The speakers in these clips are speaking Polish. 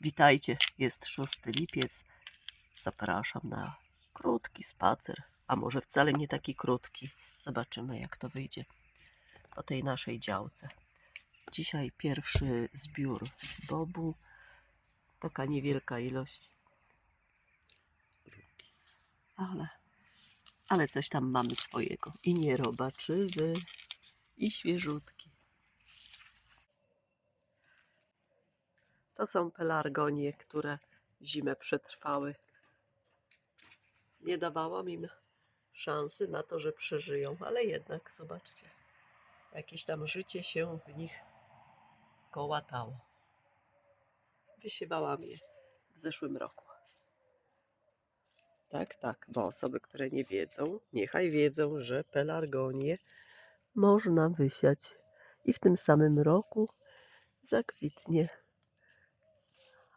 Witajcie, jest 6 lipiec. Zapraszam na krótki spacer, a może wcale nie taki krótki. Zobaczymy, jak to wyjdzie po tej naszej działce. Dzisiaj pierwszy zbiór bobu. Taka niewielka ilość. Ale, ale coś tam mamy swojego. I nie robaczywy, i świeżutki. To są pelargonie, które zimę przetrwały. Nie dawałam im szansy na to, że przeżyją, ale jednak zobaczcie, jakieś tam życie się w nich kołatało. Wysiewałam je w zeszłym roku. Tak, tak, bo osoby, które nie wiedzą, niechaj wiedzą, że pelargonie można wysiać i w tym samym roku zakwitnie.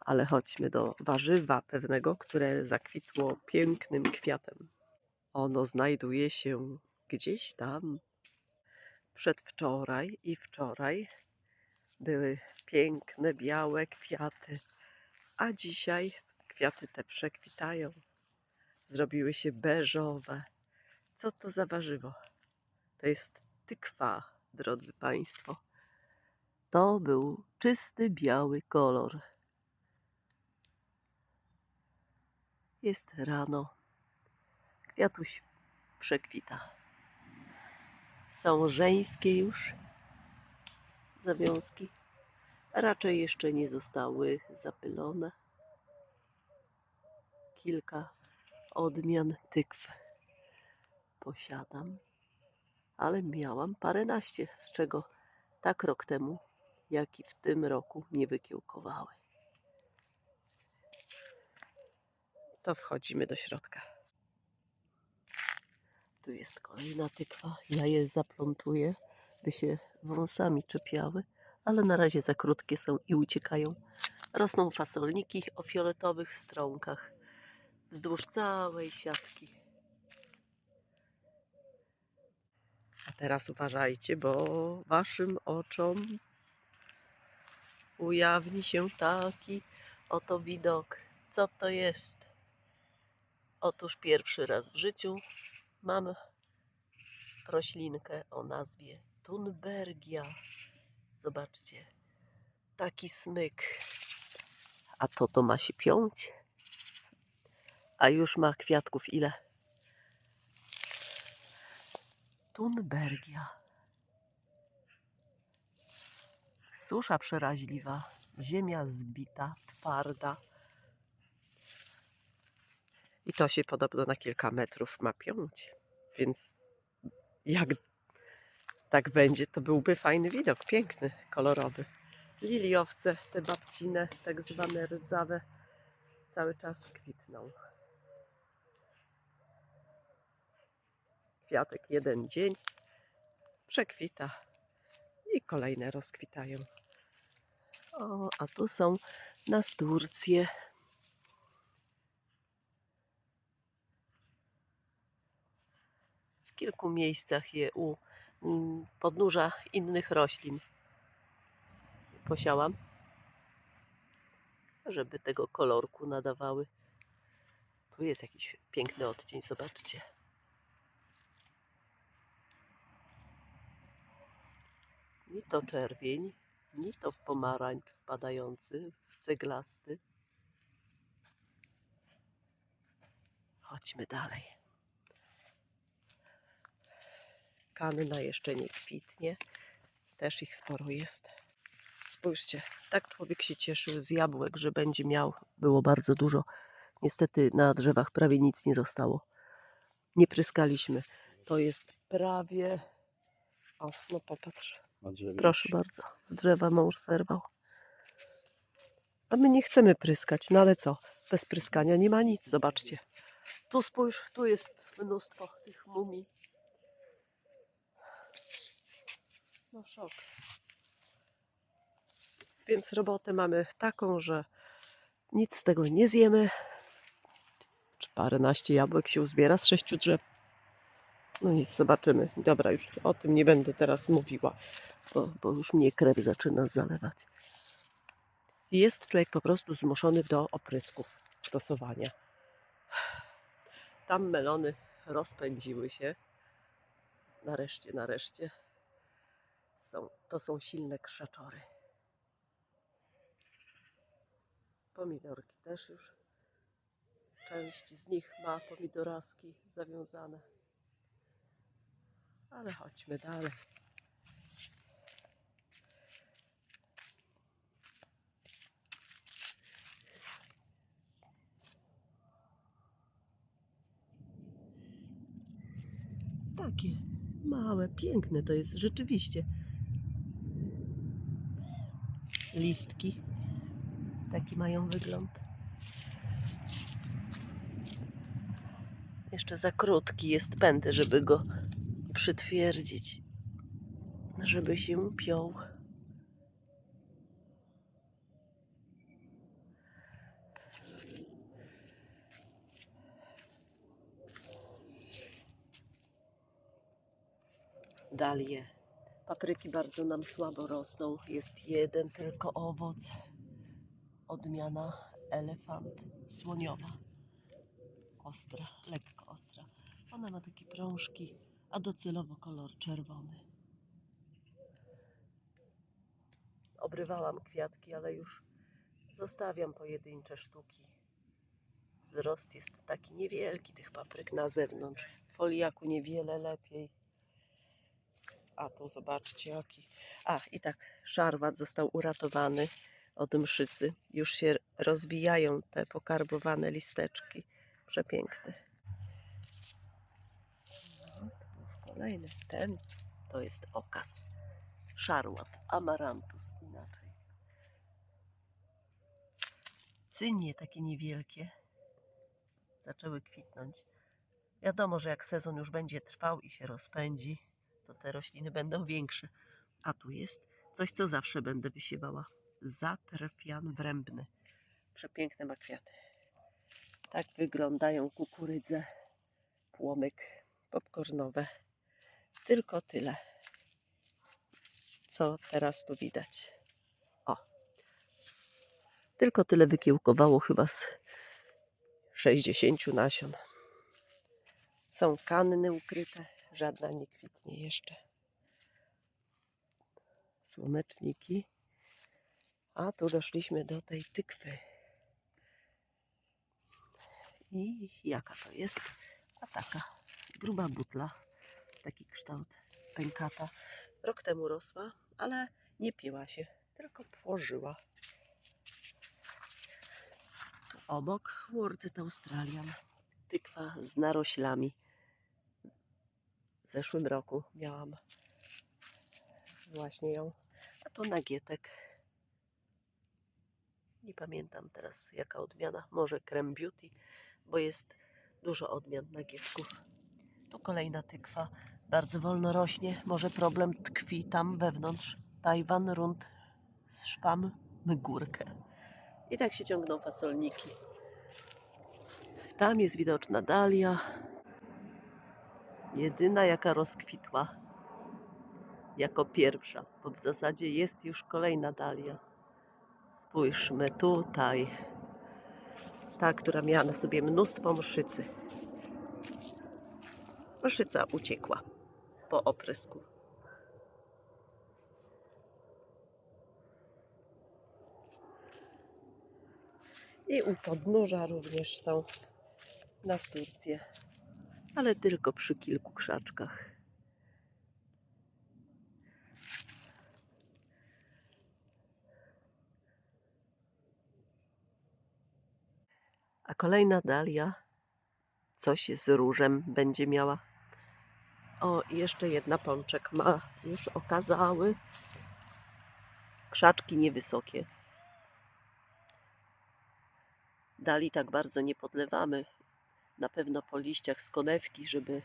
Ale chodźmy do warzywa pewnego, które zakwitło pięknym kwiatem. Ono znajduje się gdzieś tam. Przedwczoraj i wczoraj były piękne, białe kwiaty, a dzisiaj kwiaty te przekwitają. Zrobiły się beżowe. Co to za warzywo? To jest tykwa, drodzy Państwo. To był czysty biały kolor. Jest rano. Kwiatuś przekwita. Są żeńskie już zawiązki. Raczej jeszcze nie zostały zapylone. Kilka odmian tykw posiadam, ale miałam paręnaście, z czego tak rok temu, jak i w tym roku nie wykiełkowały. To wchodzimy do środka. Tu jest kolejna tykwa. Ja je zaplątuję, by się wąsami czepiały, ale na razie za krótkie są i uciekają. Rosną fasolniki o fioletowych strąkach wzdłuż całej siatki. A teraz uważajcie, bo waszym oczom ujawni się taki oto widok. Co to jest? Otóż pierwszy raz w życiu mam roślinkę o nazwie Thunbergia. Zobaczcie, taki smyk. A to to ma się piąć. A już ma kwiatków ile? Thunbergia. Susza przeraźliwa, ziemia zbita, twarda. I to się podobno na kilka metrów ma piąć. Więc jak tak będzie, to byłby fajny widok, piękny, kolorowy. Liliowce, te babcine, tak zwane rdzawe, cały czas kwitną. Kwiatek jeden dzień przekwita i kolejne rozkwitają. O, a tu są nasturcje. W kilku miejscach je u mm, podnóża innych roślin posiałam, żeby tego kolorku nadawały. Tu jest jakiś piękny odcień, zobaczcie. Ni to czerwień, ni to pomarańcz wpadający, w ceglasty. Chodźmy dalej. Kanna jeszcze nie kwitnie. Też ich sporo jest. Spójrzcie, tak człowiek się cieszył z jabłek, że będzie miał. Było bardzo dużo. Niestety na drzewach prawie nic nie zostało. Nie pryskaliśmy. To jest prawie. O, no popatrz. Proszę bardzo, z drzewa mąż zerwał. A my nie chcemy pryskać, no ale co? Bez pryskania nie ma nic, zobaczcie. Tu spójrz, tu jest mnóstwo tych mumii. No szok. Więc robotę mamy taką, że nic z tego nie zjemy. Czy paręnaście jabłek się uzbiera z sześciu drzew? No nic, zobaczymy. Dobra, już o tym nie będę teraz mówiła bo, bo już mnie krew zaczyna zalewać. Jest człowiek po prostu zmuszony do oprysków stosowania. Tam melony rozpędziły się. Nareszcie, nareszcie. Są, to są silne krzaczory. Pomidorki też już. Część z nich ma pomidoraski zawiązane. Ale chodźmy dalej. Takie małe, piękne to jest rzeczywiście. Listki. Taki mają wygląd. Jeszcze za krótki jest pęd, żeby go przytwierdzić, żeby się piął. Dalie. Papryki bardzo nam słabo rosną. Jest jeden tylko owoc. Odmiana elefant słoniowa. Ostra, lekko ostra. Ona ma takie prążki, a docelowo kolor czerwony. Obrywałam kwiatki, ale już zostawiam pojedyncze sztuki. Wzrost jest taki niewielki tych papryk na zewnątrz. W foliaku niewiele lepiej. A tu zobaczcie jaki. A i tak, szarwat został uratowany od mszycy. Już się rozwijają te pokarbowane listeczki. Przepiękne. Kolejny. Ten to jest okaz. Szarłat, amarantus inaczej. Cynie takie niewielkie zaczęły kwitnąć. Wiadomo, że jak sezon już będzie trwał i się rozpędzi, to te rośliny będą większe. A tu jest coś, co zawsze będę wysiewała. Zatrfian wrębny. Przepiękne ma kwiaty. Tak wyglądają kukurydze, płomyk, popcornowe. Tylko tyle, co teraz tu widać. O, tylko tyle wykiełkowało chyba z 60 nasion. Są kanny ukryte, żadna nie kwitnie jeszcze. Słoneczniki. A tu doszliśmy do tej tykwy. I jaka to jest? A taka gruba butla, taki kształt pękata. Rok temu rosła, ale nie piła się, tylko płożyła. Tu obok Wortet Australian, tykwa z naroślami. Zeszłym roku miałam właśnie ją, a tu nagietek. Nie pamiętam teraz jaka odmiana, może Creme Beauty, bo jest dużo odmian nagietków. Tu kolejna tykwa, bardzo wolno rośnie, może problem tkwi tam wewnątrz. Tajwan, rund, szpam, mygurkę. I tak się ciągną fasolniki. Tam jest widoczna dalia, jedyna jaka rozkwitła jako pierwsza, bo w zasadzie jest już kolejna dalia. Spójrzmy tutaj. Ta, która miała na sobie mnóstwo mszycy. Mszyca uciekła po oprysku. I u podnóża również są nasturcje, ale tylko przy kilku krzaczkach. A kolejna dalia coś z różem będzie miała. O, jeszcze jedna pączek ma już okazały. Krzaczki niewysokie. Dali tak bardzo nie podlewamy. Na pewno po liściach z konewki, żeby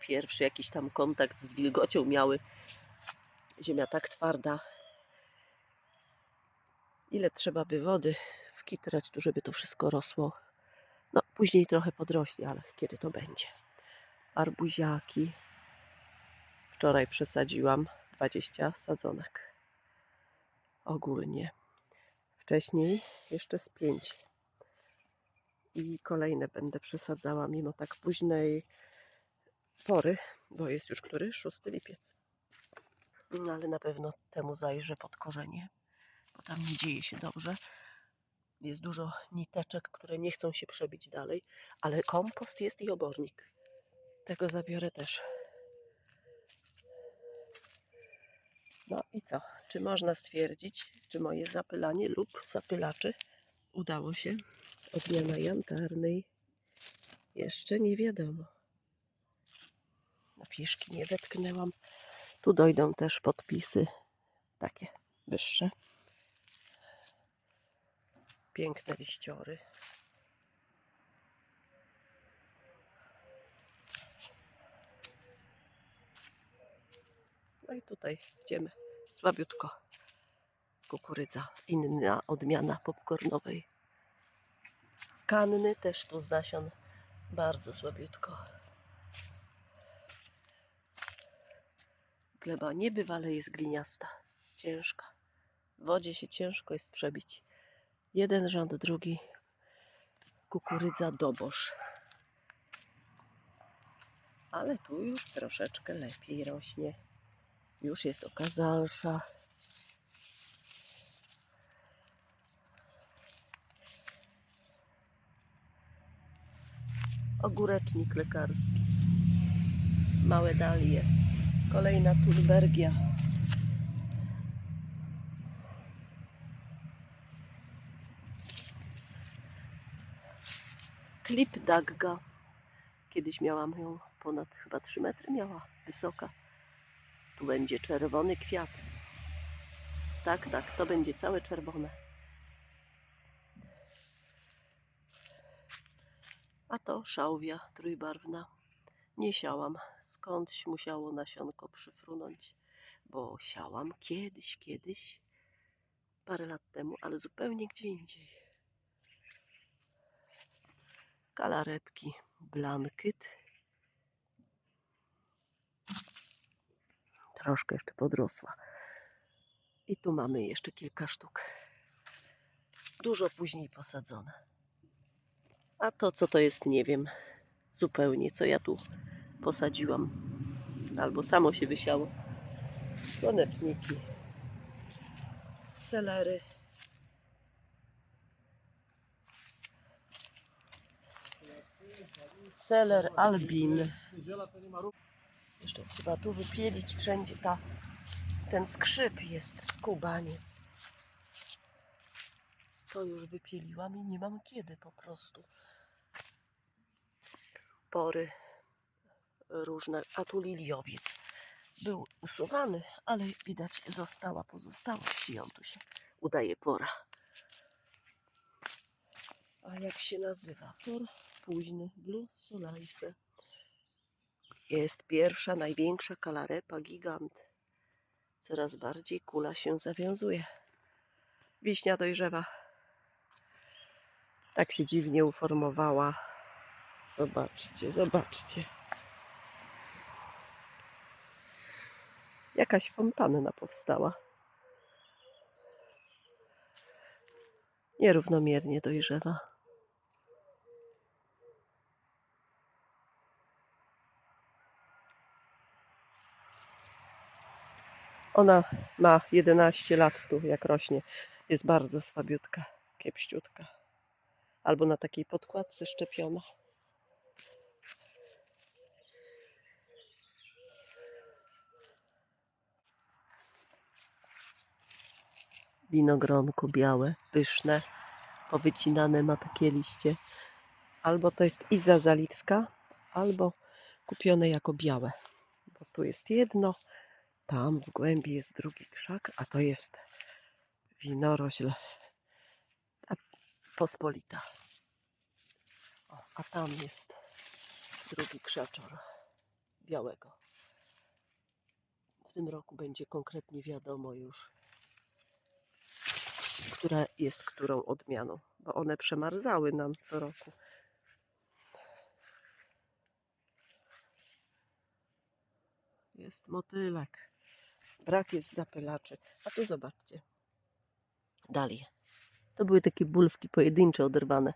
pierwszy jakiś tam kontakt z wilgocią miały. Ziemia tak twarda. Ile trzeba by wody wkitrać tu, żeby to wszystko rosło. No, później trochę podrośnie, ale kiedy to będzie? Arbuziaki. Wczoraj przesadziłam 20 sadzonek. Ogólnie. wcześniej jeszcze z pięć. I kolejne będę przesadzała mimo tak późnej pory, bo jest już który? 6 lipiec. No ale na pewno temu zajrzę pod korzenie, bo tam nie dzieje się dobrze. Jest dużo niteczek, które nie chcą się przebić dalej, ale kompost jest i obornik. Tego zabiorę też. No i co? Czy można stwierdzić, czy moje zapylanie lub zapylaczy udało się? Odmiana jantarnej. Jeszcze nie wiadomo. Napiszki nie wetknęłam. Tu dojdą też podpisy takie wyższe. Piękne liściory. No i tutaj idziemy słabiutko. Kukurydza, inna odmiana popcornowej. Kanny też tu z nasion bardzo słabiutko. Gleba niebywale jest gliniasta, ciężka. W wodzie się ciężko jest przebić. Jeden rząd, drugi kukurydza dobosz. Ale tu już troszeczkę lepiej rośnie. Już jest okazalsza. Ogórecznik lekarski. Małe dalie. Kolejna turbergia. Klip Dagga. Kiedyś miałam ją ponad chyba 3 metry miała wysoka. Tu będzie czerwony kwiat. Tak, tak, to będzie całe czerwone. A to szałwia trójbarwna. Nie siałam. Skądś musiało nasionko przyfrunąć, bo siałam kiedyś, kiedyś, parę lat temu, ale zupełnie gdzie indziej. Kalarepki, blankyt. Troszkę jeszcze podrosła. I tu mamy jeszcze kilka sztuk. Dużo później posadzone. A to co to jest, nie wiem zupełnie, co ja tu posadziłam. Albo samo się wysiało. Słoneczniki. Celery. Seler albin. Jeszcze trzeba tu wypielić wszędzie ta, ten skrzyp jest skubaniec. To już wypieliłam i nie mam kiedy po prostu. Pory różne, a tu liliowiec był usuwany, ale widać została pozostałość i on tu się udaje pora. A jak się nazywa? Por późny, Blue Solaise. Jest pierwsza, największa kalarepa gigant. Coraz bardziej kula się zawiązuje. Wiśnia dojrzewa. Tak się dziwnie uformowała. Zobaczcie, zobaczcie. Jakaś fontanna powstała. Nierównomiernie dojrzewa. Ona ma 11 lat tu, jak rośnie. Jest bardzo słabiutka, kiepściutka. Albo na takiej podkładce szczepiona. Winogronko białe, pyszne, powycinane ma takie liście. Albo to jest Iza Zaliwska, albo kupione jako białe. Bo tu jest jedno, tam w głębi jest drugi krzak, a to jest winorośl pospolita. O, a tam jest drugi krzaczor białego. W tym roku będzie konkretnie wiadomo już, która jest którą odmianą, bo one przemarzały nam co roku. Jest motylek. Brak jest zapylaczy. A tu zobaczcie. Dalej. To były takie bulwki pojedyncze, oderwane.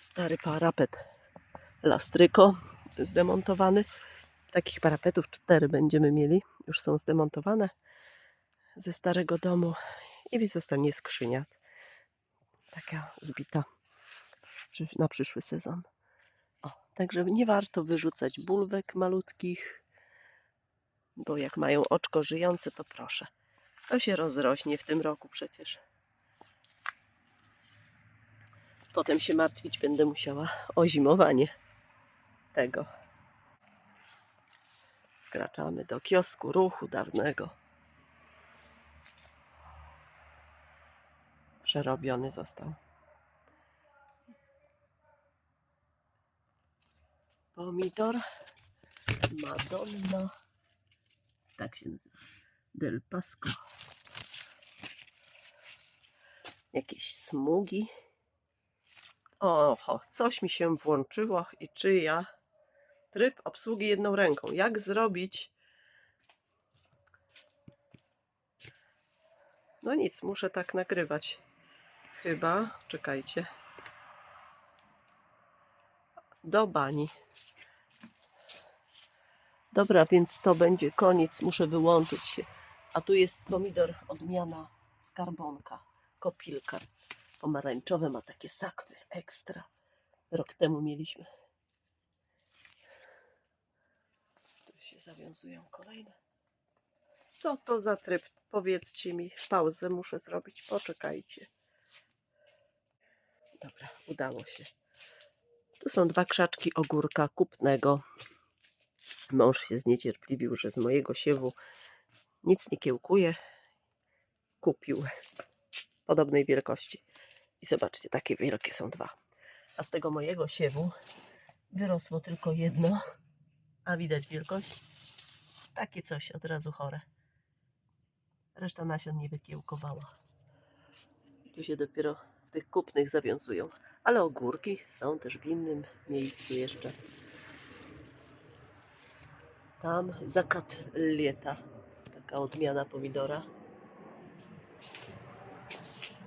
Stary parapet lastryko zdemontowany. Takich parapetów cztery będziemy mieli. Już są zdemontowane ze starego domu. I zostanie skrzynia. Taka zbita na przyszły sezon. O, także nie warto wyrzucać bulwek malutkich, bo jak mają oczko żyjące, to proszę. To się rozrośnie w tym roku przecież. Potem się martwić będę musiała o zimowanie tego. Wkraczamy do kiosku ruchu dawnego. Przerobiony został. Pomidor Madonna. Tak się nazywa. Del Pasco. Jakieś smugi. Oho, coś mi się włączyło i czy ja tryb obsługi jedną ręką. Jak zrobić? No nic, muszę tak nagrywać. Chyba, czekajcie. Do bani. Dobra, więc to będzie koniec. Muszę wyłączyć się. A tu jest pomidor odmiana skarbonka, kopilka. Pomarańczowe ma takie sakwy ekstra. Rok temu mieliśmy. Tu się zawiązują kolejne. Co to za tryb? Powiedzcie mi. Pauzę muszę zrobić. Poczekajcie. Dobra, udało się. Tu są dwa krzaczki ogórka kupnego. Mąż się zniecierpliwił, że z mojego siewu nic nie kiełkuje. Kupił podobnej wielkości. I zobaczcie, takie wielkie są dwa. A z tego mojego siewu wyrosło tylko jedno. A widać wielkość? Takie coś od razu chore. Reszta nasion nie wykiełkowała. Tu się dopiero tych kupnych zawiązują. Ale ogórki są też w innym miejscu jeszcze. Tam zakatlieta, taka odmiana pomidora.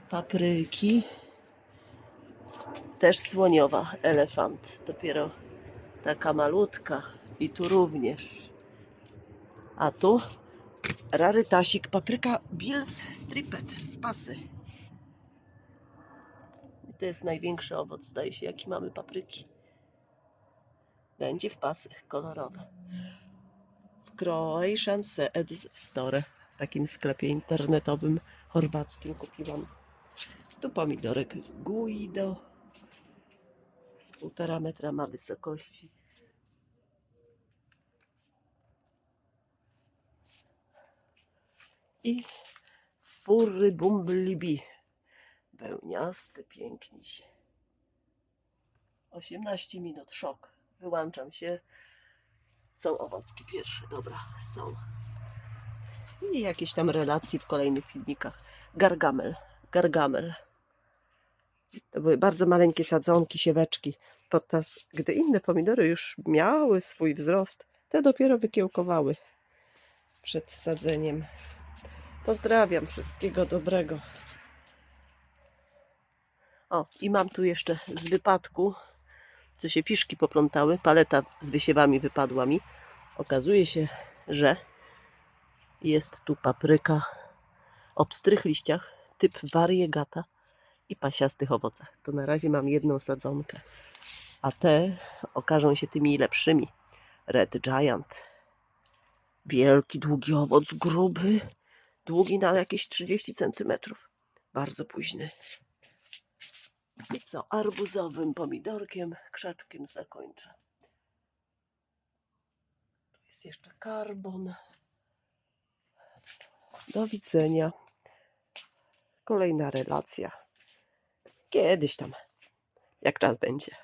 Papryki. Też słoniowa, elefant. Dopiero taka malutka. I tu również. A tu rarytasik, papryka Bills Stripet w pasy. To jest największy owoc, zdaje się, jaki mamy papryki. Będzie w pasy kolorowe. W Croatian Seeds Store, w takim sklepie internetowym chorwackim kupiłam. Tu pomidorek Guido. Z półtora metra ma wysokości. I furry bumblebee. Bełniasty, pięknie się. 18 minut, szok. Wyłączam się. Są owocki pierwsze, dobra, są. I jakieś tam relacje w kolejnych filmikach. Gargamel, gargamel. To były bardzo maleńkie sadzonki, sieweczki. Podczas gdy inne pomidory już miały swój wzrost, te dopiero wykiełkowały przed sadzeniem. Pozdrawiam, wszystkiego dobrego. O, i mam tu jeszcze z wypadku, co się fiszki poplątały, paleta z wysiewami wypadła mi. Okazuje się, że jest tu papryka o pstrych liściach, typ variegata i pasiastych owocach. To na razie mam jedną sadzonkę, a te okażą się tymi lepszymi. Red Giant. Wielki, długi owoc, gruby, długi na jakieś 30 cm. Bardzo późny. I co? Arbuzowym pomidorkiem, krzaczkiem zakończę. Tu jest jeszcze karbon. Do widzenia. Kolejna relacja. Kiedyś tam, jak czas będzie.